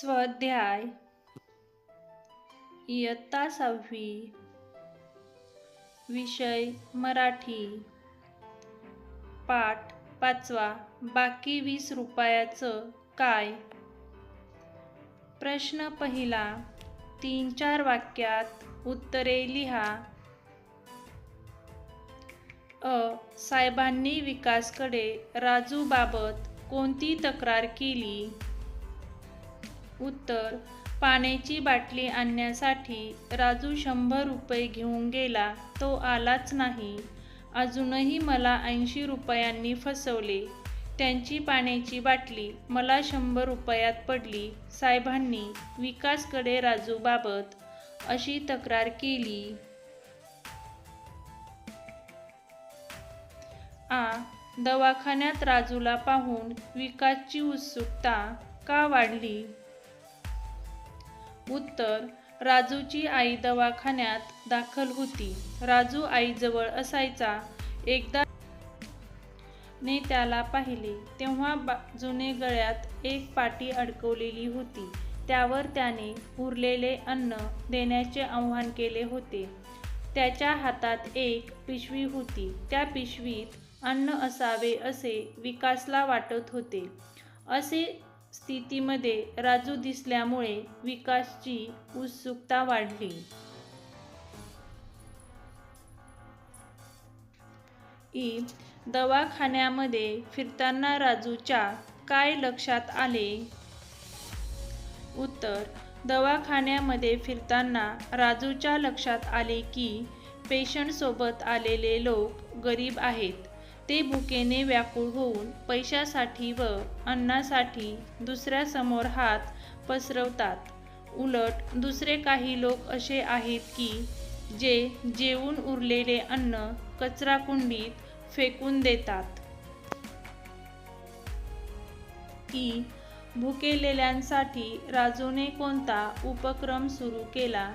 स्वाध्याय. इयत्ता सहावी विषय मराठी. पाठ पाचवा. बाकी वीस रुपयाचं काय? प्रश्न पहिला. तीन चार वाक्यात उत्तरे लिहा. अ. साहेबांनी विकासकडे राजूबाबत कोणती तक्रार केली? उत्तर पाण्याची बाटली आणण्यासाठी राजू शंभर रुपये घेऊन गेला. तो आलाच नाही. अजूनही मला ऐंशी रुपयांनी फसवले. त्यांची पाण्याची बाटली मला शंभर रुपयात पडली. साहेबांनी विकासकडे राजूबाबत अशी तक्रार केली. आ दवाखान्यात राजूला पाहून विकासची उत्सुकता का वाढली? उत्तर राजूची आई दवाखान्यात दाखल होती. राजू आईजवळ असायचा. एकदा ने त्याला पाहिले तेव्हा बाजूने गळ्यात एक पाटी अडकवलेली होती. त्यावर त्याने उरलेले अन्न देण्याचे आव्हान केले होते. त्याच्या हातात एक पिशवी होती. त्या पिशवीत अन्न असावे असे विकासला वाटत होते. असे स्थितीमध्ये राजू दिसल्यामुळे विकासची उत्सुकता वाढली. ई दवाखान्यामध्ये फिरताना राजूच्या काय लक्षात आले? उत्तर दवाखान्यामध्ये फिरताना राजूच्या लक्षात आले की पेशंटसोबत आलेले लोक गरीब आहेत. ते भुकेने व्याकुळ होऊन पैशासाठी व अन्नासाठी दुसऱ्यासमोर हात पसरवतात. उलट दुसरे काही लोक असे आहेत की जे जेवून उरलेले अन्न कचराकुंडीत फेकून देतात. की भुकेलेल्यांसाठी राजूने कोणता उपक्रम सुरू केला?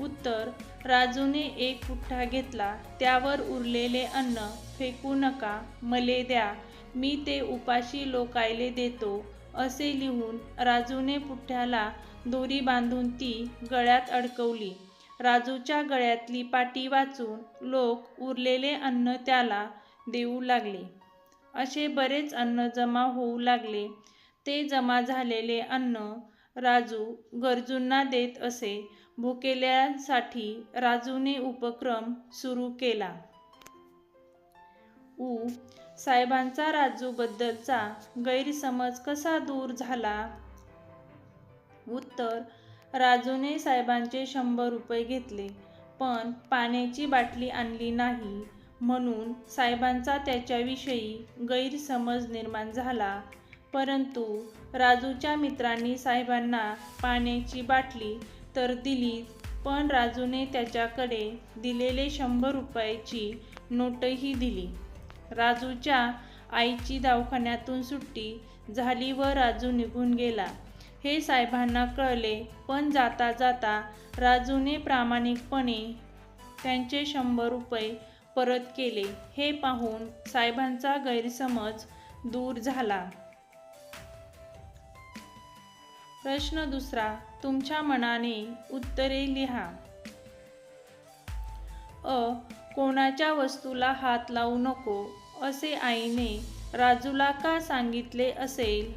उत्तर राजूने एक पुठ्ठा घेतला त्यावर उरलेले अन्न फेकू नका मले द्या मी ते उपाशी लोकायले देतो असे लिहून राजूने पुठ्ठ्याला दोरी बांधून ती गळ्यात अडकवली. राजूच्या गळ्यातली पाटी वाचून लोक उरलेले अन्न त्याला देऊ लागले. असे बरेच अन्न जमा होऊ लागले. ते जमा झालेले अन्न राजू गरजूंना देत असे. भुकेल्यांसाठी राजूने उपक्रम सुरू केला. उ. साहेबांचा राजूबद्दलचा गैरसमज कसा दूर झाला? उत्तर राजूने साहेबांचे शंभर रुपये घेतले पण पाण्याची बाटली आणली नाही. म्हणून साहेबांचा त्याच्याविषयी गैरसमज निर्माण झाला. परंतु राजूच्या मित्रांनी साहेबांना पाण्याची बाटली तर दिली. पण राजूने त्याच्याकडे दिलेले शंभर रुपयाची नोटही दिली. राजूच्या आईची दवाखान्यातून सुट्टी झाली व राजू निघून गेला. हे साहेबांना कळले पण जाता जाता राजूने प्रामाणिकपणे त्यांचे शंभर रुपये परत केले. हे पाहून साहेबांचा गैरसमज दूर झाला. प्रश्न दुसरा तुमच्या मनाने उत्तरे लिहा. अ कोणाच्या वस्तूला हात लावू नको असे आईने राजूला का सांगितले असेल?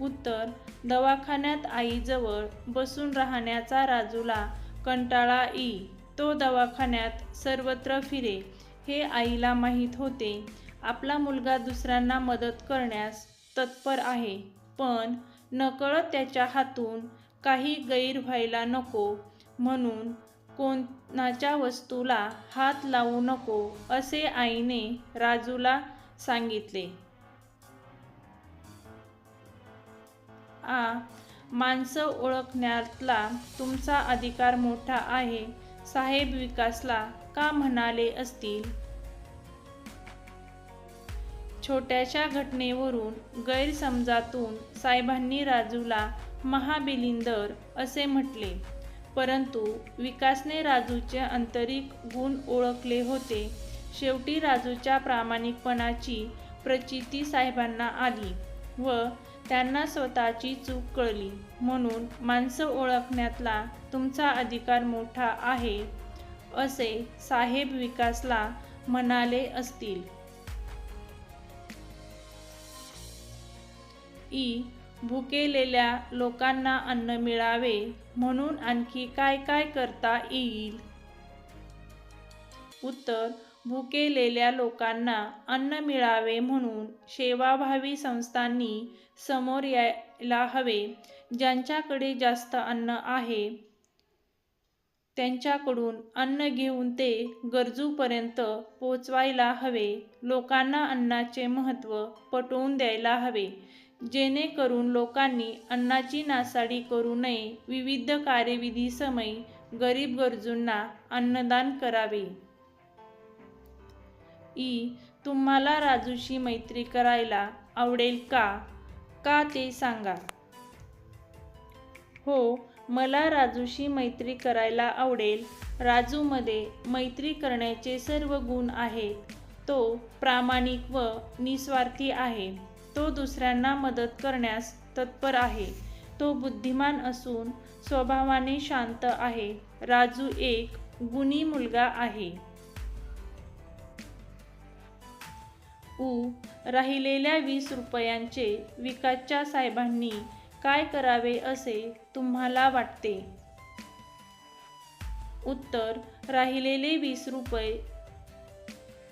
उत्तर दवाखान्यात आईजवळ बसून राहण्याचा राजूला कंटाळा ई. तो दवाखान्यात सर्वत्र फिरे. हे आईला माहीत होते. आपला मुलगा दुसऱ्यांना मदत करण्यास तत्पर आहे. पण नकळत त्याच्या हातून काही गैर व्हायला नको म्हणून कोणाच्या वस्तूला हात लावू नको असे आईने राजूला सांगितले. आ माणसं ओळखण्यातला तुमचा अधिकार मोठा आहे. साहेब विकासला का म्हणाले असतील? छोट्याशा घटनेवरून गैरसमजातून साहेबांनी राजूला महाबिलिंदर असे म्हटले. परंतु विकासने राजूचे आंतरिक गुण ओळखले होते. शेवटी राजूच्या प्रामाणिकपणाची प्रचिती साहेबांना आली व त्यांना स्वतःची चूक कळली. म्हणून माणसं ओळखण्यातला तुमचा अधिकार मोठा आहे असे साहेब विकासला म्हणाले असतील. ई भुकेलेल्या लोकांना अन्न मिळावे म्हणून आणखी काय काय करता येईल? उत्तर भुकेलेल्या लोकांना अन्न मिळावे म्हणून सेवाभावी संस्थांनी समोर यायला हवे. ज्यांच्याकडे जास्त अन्न आहे त्यांच्याकडून अन्न घेऊन ते गरजूपर्यंत पोचवायला हवे. लोकांना अन्नाचे महत्त्व पटवून द्यायला हवे. जेणेकरून लोकांनी अन्नाची नासाडी करू नये. विविध कार्यविधीसमयी गरीब गरजूंना अन्नदान करावे. ई. तुम्हाला राजूशी मैत्री करायला आवडेल का? का ते सांगा. हो मला राजूशी मैत्री करायला आवडेल. राजूमध्ये मैत्री करण्याचे सर्व गुण आहेत. तो प्रामाणिक व निस्वार्थी आहे. तो दुसऱ्यांना मदत करण्यास तत्पर आहे. तो बुद्धिमान असून स्वभावाने शांत आहे. राजू एक गुणी मुलगा आहे. उ राहिलेल्या वीस रुपयांचे विकासच्या साहेबांनी काय करावे असे तुम्हाला वाटते? उत्तर राहिलेले वीस रुपये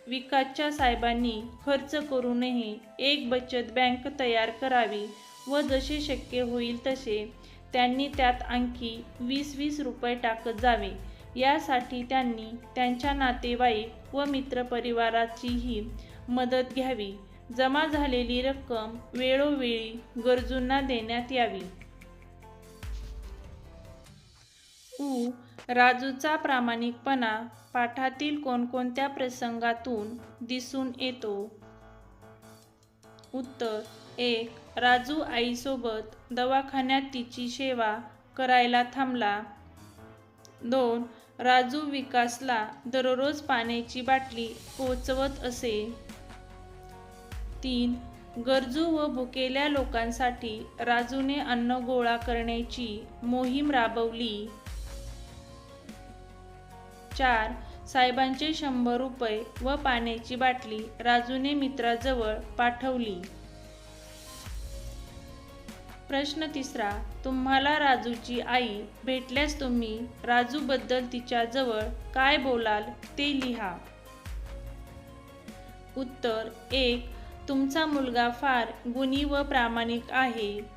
विकासच्या साहेबांनी खर्च करूनही एक बचत बँक तयार करावी व जसे शक्य होईल तसे त्यांनी त्यात आणखी वीस वीस रुपये टाकत जावे. यासाठी त्यांनी त्यांच्या नातेवाईक व मित्रपरिवाराचीही मदत घ्यावी. जमा झालेली रक्कम वेळोवेळी गरजूंना देण्यात यावी. उ राजूचा प्रामाणिकपणा पाठातील कोणकोणत्या प्रसंगातून दिसून येतो? उत्तर एक राजू आईसोबत दवाखान्यात तिची सेवा करायला थांबला. दोन राजू विकासला दररोज पाण्याची बाटली पोचवत असे. तीन गरजू व भुकेल्या लोकांसाठी राजूने अन्न गोळा करण्याची मोहीम राबवली. चार साहेबांचे शंभर रुपये व पाण्याची बाटली राजूने मित्राजवळ पाठवली. प्रश्न तिसरा तुम्हाला राजूची आई भेटल्यास तुम्ही राजूबद्दल तिच्याजवळ काय बोलाल ते लिहा. उत्तर एक तुमचा मुलगा फार गुणी व प्रामाणिक आहे.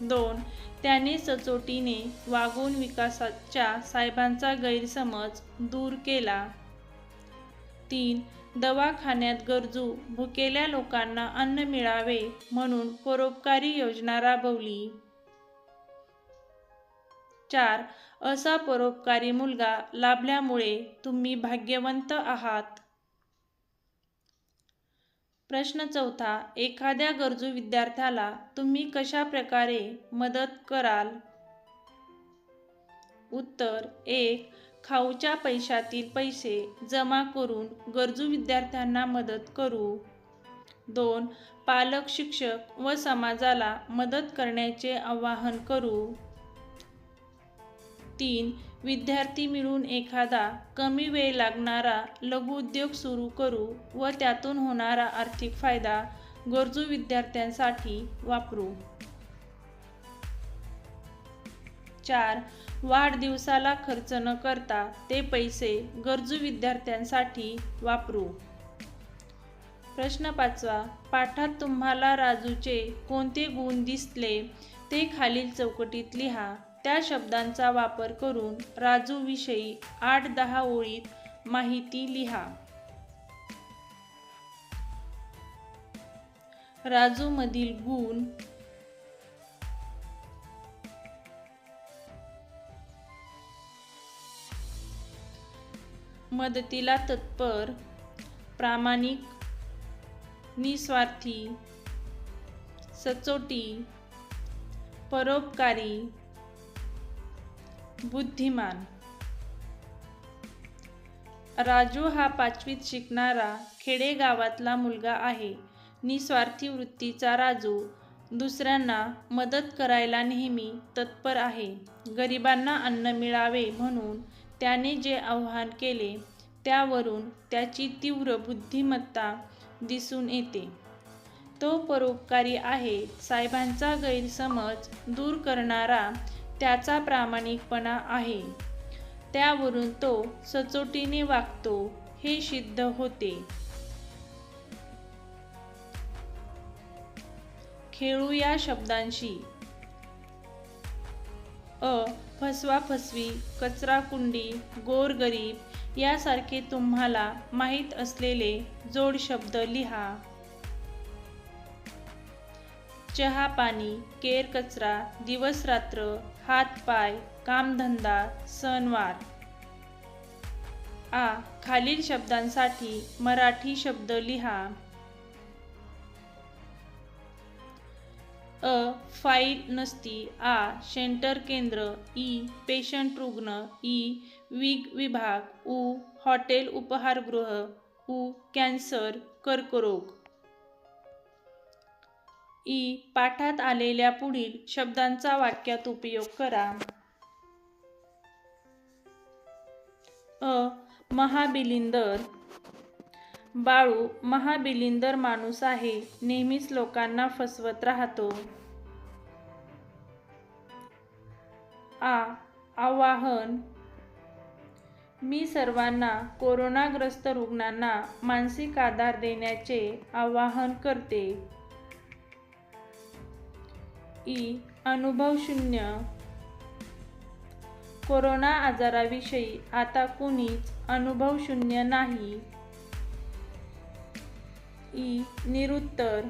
दोन. त्याने सचोटीने वागून विकासाच्या साहेबांचा गैरसमज दूर केला. तीन. दवाखान्यात गरजू भुकेल्या लोकांना अन्न मिळावे म्हणून परोपकारी योजना राबवली. चार. असा परोपकारी मुलगा लाभल्यामुळे तुम्ही भाग्यवंत आहात. प्रश्न चौथा एखाद्या गरजू विद्यार्थ्याला तुम्ही कशा प्रकारे मदत कराल? उत्तर एक खाऊच्या पैशातील पैसे जमा करून गरजू विद्यार्थ्यांना मदत करू. दोन पालक शिक्षक व समाजाला मदत करण्याचे आवाहन करू. तीन विद्यार्थी मिळून एखादा कमी वेळ लागणारा लघुउद्योग सुरू करू व त्यातून होणारा आर्थिक फायदा गरजू विद्यार्थ्यांसाठी वापरू. चार वाढदिवसाला खर्च न करता ते पैसे गरजू विद्यार्थ्यांसाठी वापरू. प्रश्न पाचवा पाठात तुम्हाला राजूचे कोणते गुण दिसले ते खालील चौकटीत लिहा. त्या शब्दांचा वापर करून राजूविषयी आठ दहा ओळीत माहिती लिहा. राजूमधील गुण. मदतीला तत्पर प्रामाणिक निस्वार्थी सचोटी परोपकारी बुद्धिमान. राजू हा पाचवीत शिकणारा खेडेगावातला मुलगा आहे. निस्वार्थी वृत्तीचा राजू. दुसऱ्यांना मदत करायला नेहमी तत्पर आहे. गरिबांना अन्न मिळावे म्हणून त्याने जे आव्हान केले त्यावरून त्याची तीव्र बुद्धिमत्ता दिसून येते. तो परोपकारी आहे. साहेबांचा गैरसमज दूर करणारा त्याचा प्रामाणिकपणा आहे. त्यावरून तो सचोटीने वागतो हे सिद्ध होते. खेळू या शब्दांशी. अ फसवाफसवी कचराकुंडी गोरगरीब यासारखे तुम्हाला माहीत असलेले जोड शब्द लिहा. चहा पाणी केर कचरा दिवस हातपाय हात पाय कामधंदा सणवार. आ खालील शब्दांसाठी मराठी शब्द लिहा. अ फाईल नसती. आ सेंटर केंद्र. ई पेशंट रुग्ण. ई विग विभाग. उ हॉटेल उपहारगृह. उ कॅन्सर कर्करोग. ई पाठात आलेल्या पुढील शब्दांचा वाक्यात उपयोग करा. अ महाबिलिंदर. बाळू महाबिलिंदर माणूस आहे नेहमीच लोकांना फसवत राहतो. आ आवाहन. मी सर्वांना कोरोनाग्रस्त रुग्णांना मानसिक आधार देण्याचे आवाहन करते. ई अनुभवशून्य कोरोना आजाराविषयी आता कुणीच अनुभवशून्य नाही. ई निरुत्तर.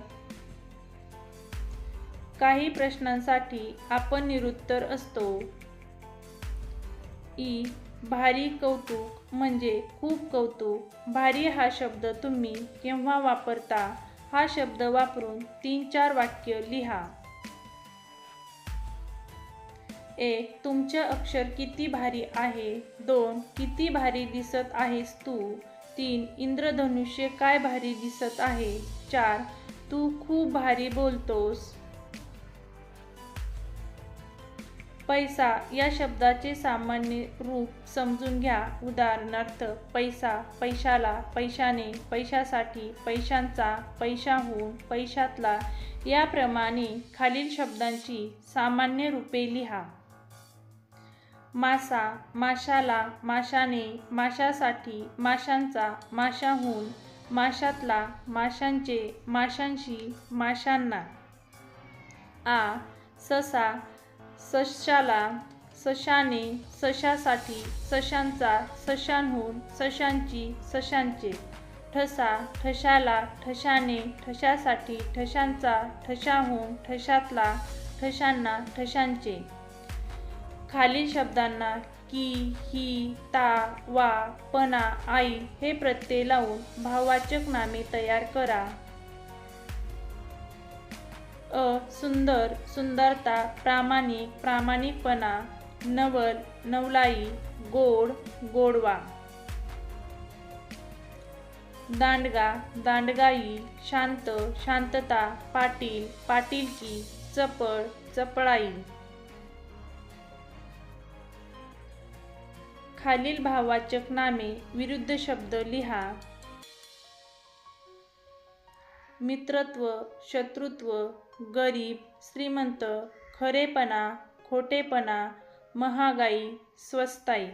काही प्रश्नांसाठी आपण निरुत्तर असतो. ई भारी कौतुक म्हणजे खूप कौतुक. भारी हा शब्द तुम्ही केव्हा वापरता? हा शब्द वापरून तीन चार वाक्य लिहा. एक तुमचे अक्षर किती भारी आहे. दोन किती भारी दिसत आहेस तू. तीन इंद्रधनुष्य काय भारी दिसत आहे. चार तू खूप भारी बोलतोस. पैसा या शब्दाचे सामान्य रूप समजून घ्या. उदाहरणार्थ पैसा पैशाला पैशाने पैशासाठी पैशांचा पैशाहून पैशातला. याप्रमाणे खालील शब्दांची सामान्य रूपे लिहा. मासा माशाला माशाने माशासाठी माशांचा माशाहून माशातला माशांचे माशांशी माशांना. आ. ससा सशाला सशाने सशासाठी सशांचा सशांहून सशांची सशांचे. ठसा ठशाला ठशाने ठशासाठी ठशांचा ठशाहून ठशातला ठशांना ठशांचे. खालील शब्दांना की ही ता वा पणा आई हे प्रत्यय लावून भाववाचक नामे तयार करा. अ सुंदर सुंदरता प्रामाणिक प्रामाणिकपणा नवल नवलाई गोड गोडवा. दांडगा दांडगाई शांत शांतता पाटील पाटीलकी चपळ चपळाई. खालील भाववाचक नामे विरुद्ध शब्द लिहा. मित्रत्व शत्रुत्व गरीब श्रीमंत खरेपणा खोटेपणा महागाई स्वस्ताई.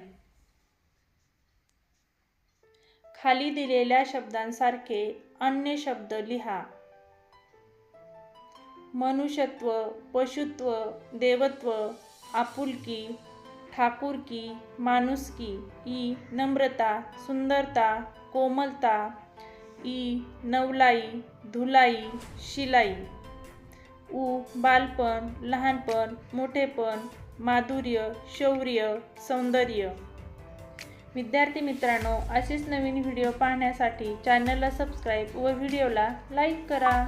खाली दिलेल्या शब्दांसारखे अन्य शब्द लिहा. मनुष्यत्व पशुत्व देवत्व आपुलकी ठाकुरकी माणुसकी ई नम्रता सुंदरता कोमलता ई नवलाई धुलाई शिलाई. उ बालपण लहानपण मोठेपण माधुर्य शौर्य सौंदर्य. विद्यार्थी मित्रांनो असेच नवीन व्हिडिओ पाहण्यासाठी चॅनलला सबस्क्राईब व व्हिडिओला लाईक करा.